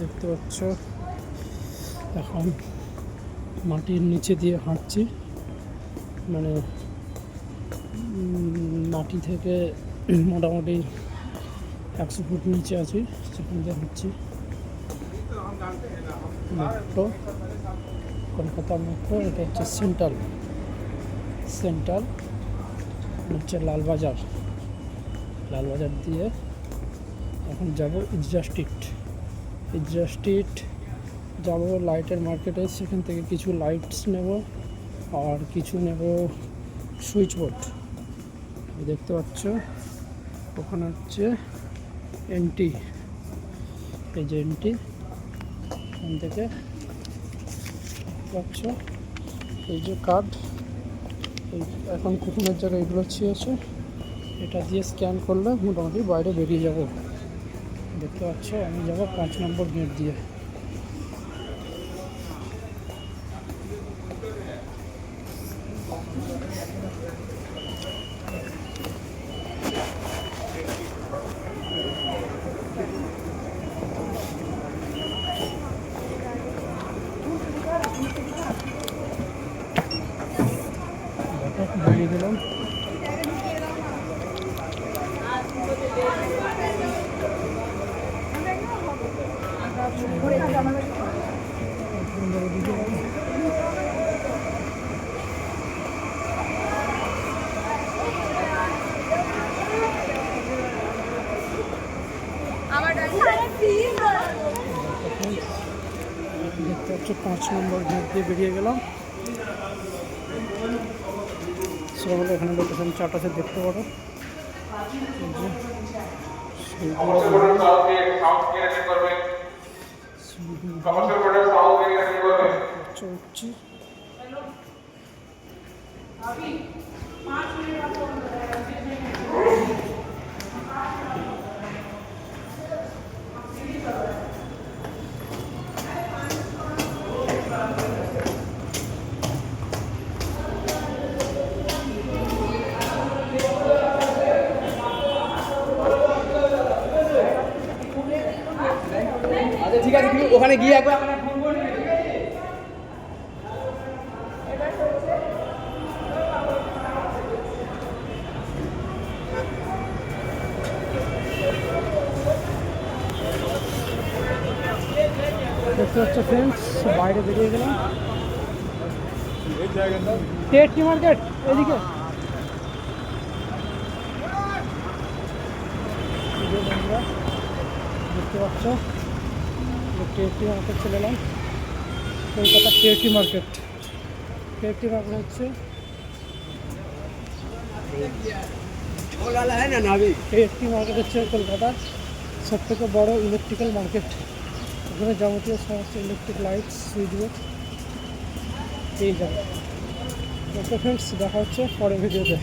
দেখতে পাচ্ছ। এখন মাটির নিচে দিয়ে হাঁটছি। মানে মাটি থেকে মোটামুটি একশো ফুট নিচে আছি, সেখান দিয়ে হাঁটছি। মেট্রো, কলকাতা মেট্রো, এটা হচ্ছে সেন্ট্রাল। সেন্ট্রাল হচ্ছে লালবাজার। লালবাজার দিয়ে এখন যাব ইজরা স্ট্রিট ইজরা স্ট্রিট যাব লাইটের মার্কেটে সেখান থেকে কিছু লাইটস নেব আর কিছু নেব সুইচ বোর্ড দেখতে পাচ্ছ, ওখানে হচ্ছে এনটি এই যে এনটি এখান থেকে পাচ্ছ, এই যে কার্ড এই এখন কুপনের জায়গায় এগুলো আছে এটা দিয়ে স্ক্যান করলে মোটামুটি বাইরে বেরিয়ে যাব। দেখতে পাচ্ছ আমি যাব পাঁচ নম্বর গেট দিয়ে দেখো, বেরিয়ে গেলাম দেখতে পাচ্ছ পাঁচ নম্বর গেট দিয়ে বেরিয়ে গেলাম সবাই এখানে লোকেশন চার্ট আছে দেখতে পারো এই ওখানে গিয়ে একবার দেখতে পাচ্ছ ফ্রেন্ডস বাইরে বেরিয়ে গেলাম। টেটকি মার্কেট এদিকে। দেখতে পাচ্ছ। টেটকি মার্কেট চলে এলাম কলকাতার টেটকি মার্কেট টেটকি মার্কেট হচ্ছে টেটকি মার্কেট হচ্ছে কলকাতার সব থেকে বড়ো ইলেকট্রিক্যাল মার্কেট এখানে যাবতীয় সমস্ত ইলেকট্রিক লাইট সুইচ বোর্ড পেয়ে যাবে। ওকে ফ্রেন্ডস দেখা হচ্ছে পরের ভিডিওতে।